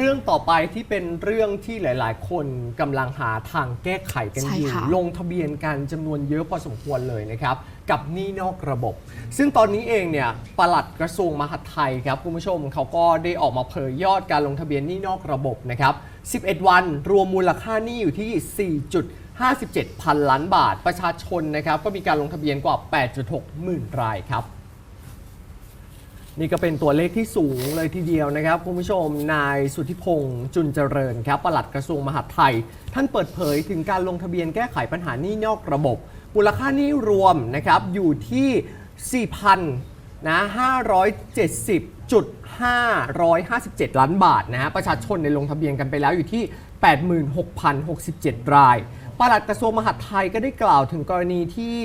เรื่องต่อไปที่เป็นเรื่องที่หลาย ๆ คนกำลังหาทางแก้ไขกันใช่อยู่ค่ะ ลงทะเบียนกันจำนวนเยอะพอสมควรเลยนะครับ กับหนี้นอกระบบ ซึ่งตอนนี้เองเนี่ยปลัดกระทรวงมหาดไทยครับคุณผู้ชมเขาก็ได้ออกมาเผยยอดการลงทะเบียนหนี้นอกระบบนะครับ 11 วันรวมมูลค่าหนี้อยู่ที่ 4.57 พันล้านบาท ประชาชนนะครับก็มีการลงทะเบียนกว่า 8.6 หมื่นรายครับ นี่ก็เป็นตัวเลขที่สูงเลยทีเดียวนะครับ คุณผู้ชมนายสุทธิพงษ์จุนเจริญครับปลัดกระทรวงมหาดไทย ท่านเปิดเผยถึงการลงทะเบียนแก้ไขปัญหานี้นอกระบบ มูลค่านี้รวมนะครับอยู่ที่ 4,000นะ570.557 ล้านบาทนะฮะประชาชนในลงทะเบียนกันไปแล้วอยู่ที่ 86,067 รายปลัดกระทรวงมหาดไทยก็ได้กล่าวถึงกรณีที่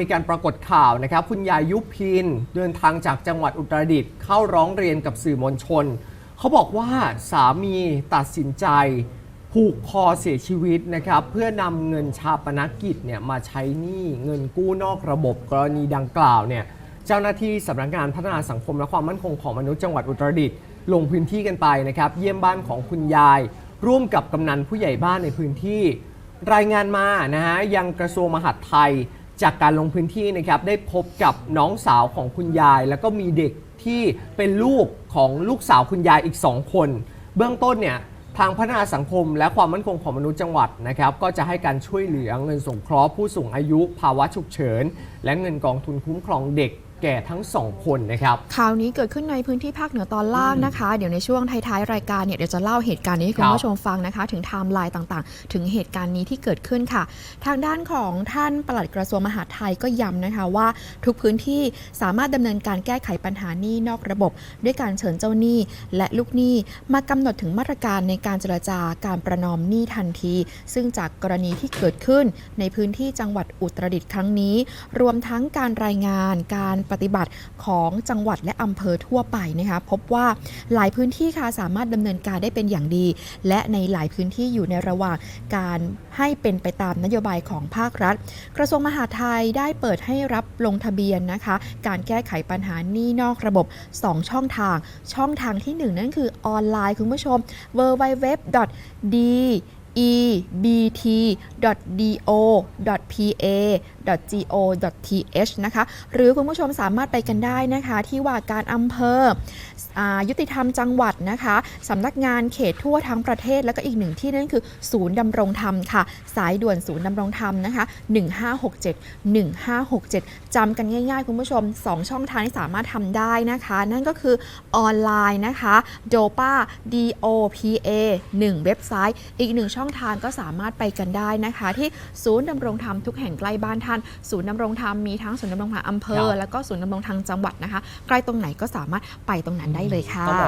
มีการปรากฏข่าวนะครับ คุณยายยุพินเดินทางจากจังหวัดอุตรดิตถ์เข้าร้องเรียนกับสื่อมวลชน เขาบอกว่าสามีตัดสินใจผูกคอเสียชีวิตนะครับ เพื่อนำเงินชาปนกิจเนี่ยมาใช้หนี้เงินกู้นอกระบบกรณีดังกล่าวเนี่ยเจ้าหน้าที่สำนักงานพัฒนาสังคมและความมั่นคงของมนุษย์จังหวัดอุตรดิตถ์ลงพื้นที่กันไปนะครับ เยี่ยมบ้านของคุณยาย ร่วมกับกำนันผู้ใหญ่บ้านในพื้นที่ รายงานมานะฮะยังกระทรวงมหาดไทย จากการลงพื้นที่นะครับได้พบกับน้องสาวของคุณยาย แล้วก็มีเด็กที่เป็นลูกของลูกสาวคุณยายอีก 2 คน เบื้องต้นเนี่ยทางพัฒนาสังคมและความมั่นคงของมนุษย์จังหวัดนะครับ ก็จะให้การช่วยเหลือเงินสงเคราะห์ผู้สูงอายุภาวะฉุกเฉิน และเงินกองทุนคุ้มครองเด็ก แก่ทั้งสองคนนะครับข่าวนี้เกิดขึ้นในพื้นที่ภาคเหนือตอนล่างนะคะ เดี๋ยวในช่วงท้ายๆรายการเนี่ยเดี๋ยวจะเล่าเหตุการณ์นี้ให้คุณครับผู้ชมฟังนะคะ ถึงไทม์ไลน์ต่างๆ ถึงเหตุการณ์นี้ที่เกิดขึ้นค่ะ ทางด้านของท่านปลัดกระทรวงมหาดไทยก็ย้ำนะคะว่า ทุกพื้นที่สามารถดำเนินการแก้ไขปัญหาหนี้นอกระบบ ด้วยการเชิญเจ้าหนี้ และลูกหนี้มากำหนดถึงมาตรการในการเจรจาการประนอมหนี้ทันที ซึ่งจากกรณีที่เกิดขึ้นในพื้นที่จังหวัดอุตรดิตถ์ครั้งนี้ รวมทั้งการรายงานการปฏิบัติของจังหวัดและอำเภอทั่วไปนะคะพบว่าหลายพื้นที่ค่ะสามารถดำเนินการได้เป็นอย่างดี และในหลายพื้นที่อยู่ในระหว่างการให้เป็นไปตามนโยบายของภาครัฐ กระทรวงมหาดไทยได้เปิดให้รับลงทะเบียนนะคะ การแก้ไขปัญหานี้นอกระบบ 2 ช่องทาง ช่องทางที่ 1 นั่นคือออนไลน์คุณผู้ชม www.d .go.th นะคะ หรือคุณผู้ชมสามารถไปกันได้นะคะ ที่ว่าการอำเภออยุติธรรมจังหวัดนะคะสำนักงานเขตทั่วทั้งประเทศ แล้วก็อีกหนึ่งที่นั่นคือ ศูนย์ดำรงธรรมค่ะ สายด่วนศูนย์ดำรงธรรมนะคะ 1567 1567 จำกันง่ายๆ คุณผู้ชม 2 ช่องทางที่สามารถทำได้นะคะ นั่นก็คือออนไลน์นะคะ DOPA DOPA 1 เว็บไซต์ อีกหนึ่งช่องทางก็สามารถไปกันได้นะคะ ที่ศูนย์ดำรงธรรมทุกแห่งใกล้บ้านท่านศูนย์ดำรงธรรมมีทั้งศูนย์ดำรงธรรมอำเภอครับแล้วก็ศูนย์ดำรงธรรมจังหวัดนะคะใกล้ตรงไหนก็สามารถไปตรงนั้นได้เลยค่ะต้องบอก